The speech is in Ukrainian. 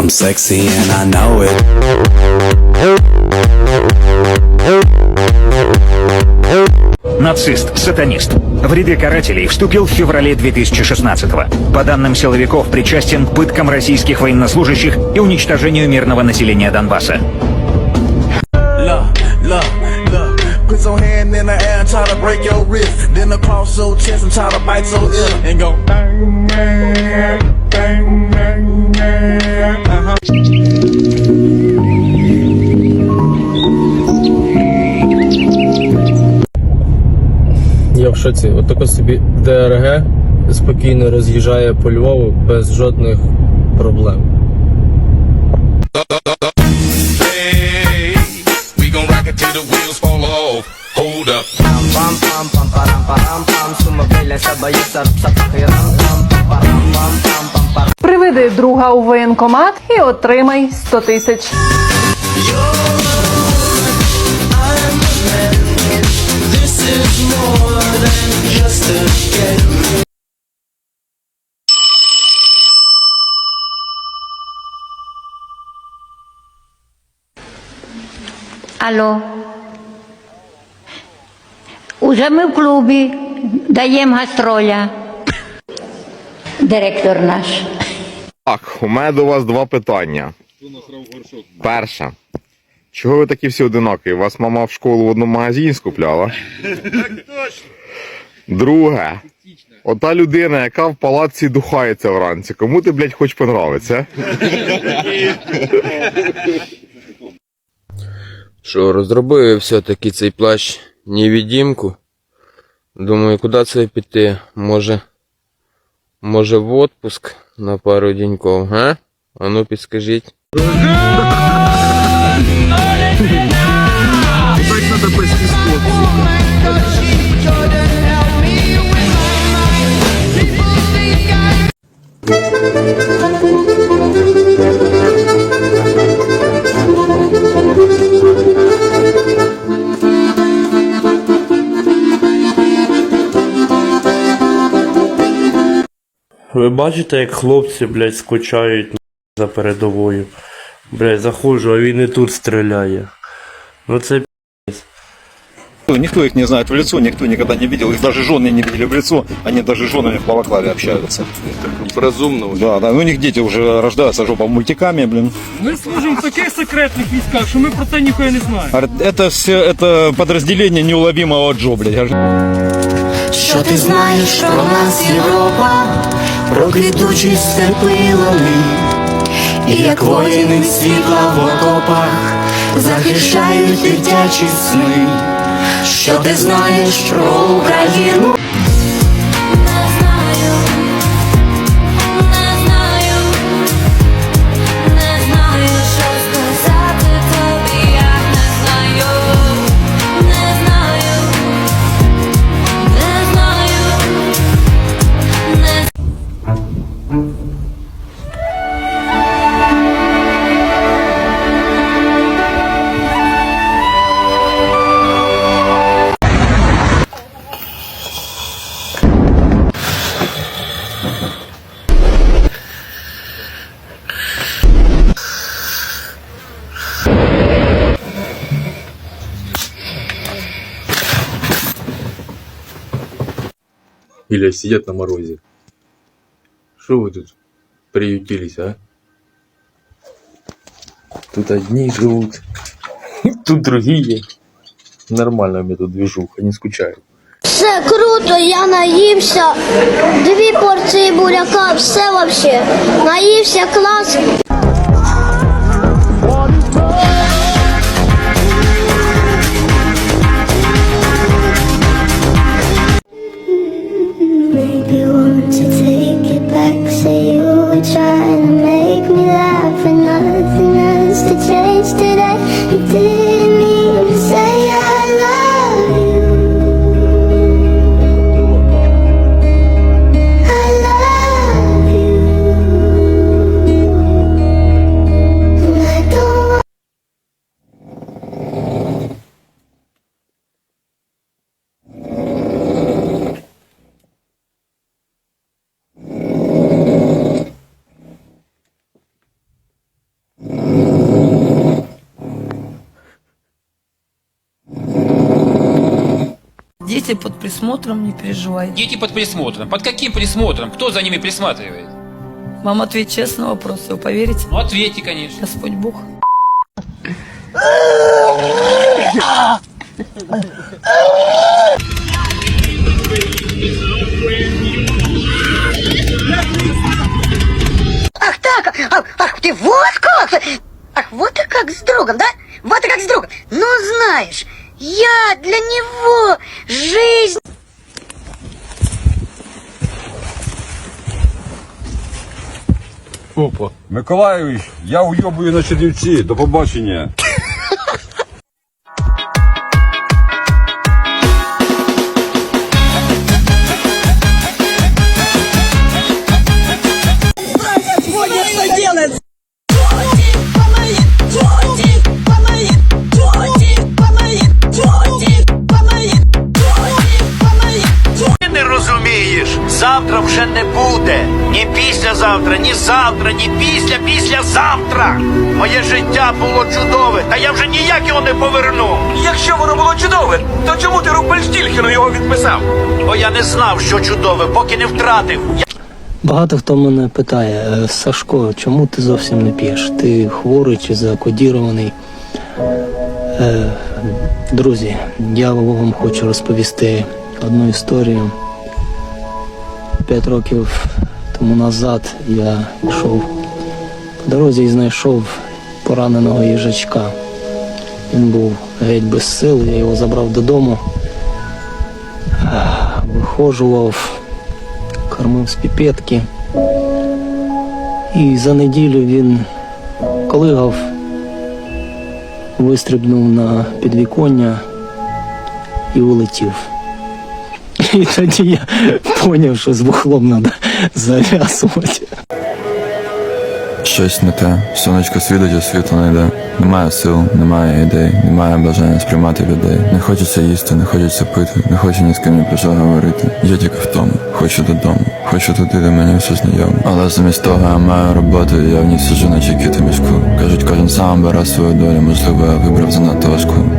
I'm sexy and I know it. Нацист-сатанист. В ряды карателей вступил в феврале 2016-го. По данным силовиков, причастен к пыткам российских военнослужащих и уничтожению мирного населения Донбасса. Put your hand шоці. Отако собі ДРГ спокійно роз'їжджає по Львову без жодних проблем. Приведи друга у воєнкомат і отримай 100 тисяч. Алло. Уже ми в клубі даємо гастроля. Директор наш. Так, у мене до вас два питання. Перше. Чого ви такі всі одинокі? Вас мама в школу в одному магазині скупляла? Друге. Ота людина, яка в палаці духається вранці. Кому ти, блядь, хоч понравиться? Що, розробив я все-таки цей плащ невідімку. Думаю, куди це піти? Може. Може в отпуск на пару деньков, га? А ну підскажіть. Ви бачите, як хлопці, блядь, скучають на, за передовою. Блядь, заходжу, а він і тут стріляє. Ну це Никто их не знает в лицо, никто никогда не видел. Их даже жены не видели в лицо. Они даже с женами в балаклаве общаются. Розумно. Да, да. Ну, у них дети уже рождаются жопа мультиками, блин. Ми служимо в таких секретних військах, що ми про це ніхуя не знаємо. Говорят, Это все, это подразделение неуловимого Джо, блядь. Я же- Що ти знаєш про нас, Європа, Про степилами, степи і як воїни світла в окопах захищають дитячі сни. Що ти знаєш про Україну? Или сидят на морозе. Что вы тут приютились, а? Тут одни живут, тут другие. Нормально мне тут движуха, не скучаю. Все круто, я наївся. Дві порції буряка, все вообще. Наївся клас. Дети под присмотром, не переживай. Дети под присмотром. Под каким присмотром? Кто за ними присматривает? Вам ответь честно на вопрос, вы поверите? Ну, ответьте, конечно. Господь Бог. Ах так, ах, ах ты вот как! Ах, вот и как с другом, да? Вот и как с другом. Ну, знаешь, я для него жизнь... Опа. Миколаївич, я уйобую на Чернівці. До побачення. Завтра вже не буде. Ні післязавтра, ні завтра, ні після післязавтра. Моє життя було чудове, та я вже ніяк його не поверну. Якщо воно було чудове, то чому ти Рупельштільхену його відписав? Бо я не знав, що чудове, поки не втратив. Багато хто мене питає, «Е, Сашко, чому ти зовсім не п'єш? Ти хворий чи закодірований? Е, друзі, я вам хочу розповісти одну історію. П'ять років тому назад я йшов по дорозі і знайшов пораненого їжачка. Він був геть без сил, я його забрав додому, е, вихожував кормив з піпетки. І за неділю він колигав, вистрибнув на підвіконня і улетів. І тоді я зрозумів, що з бухлом треба зав'язувати. Щось не те, сонечко світить, а світло не йде. Немає сил, немає ідей, немає бажання сприймати людей. Не хочеться їсти, не хочеться пити, не хочу ні з ким ні про що говорити. Я тільки втому, хочу додому, хочу туди, де мені все знайомо. Але замість того я маю роботу, і я в ній сиджу, наче кіт у мішку. Кажуть, кожен сам бере свою долю, можливо, я вибрав занадто важку.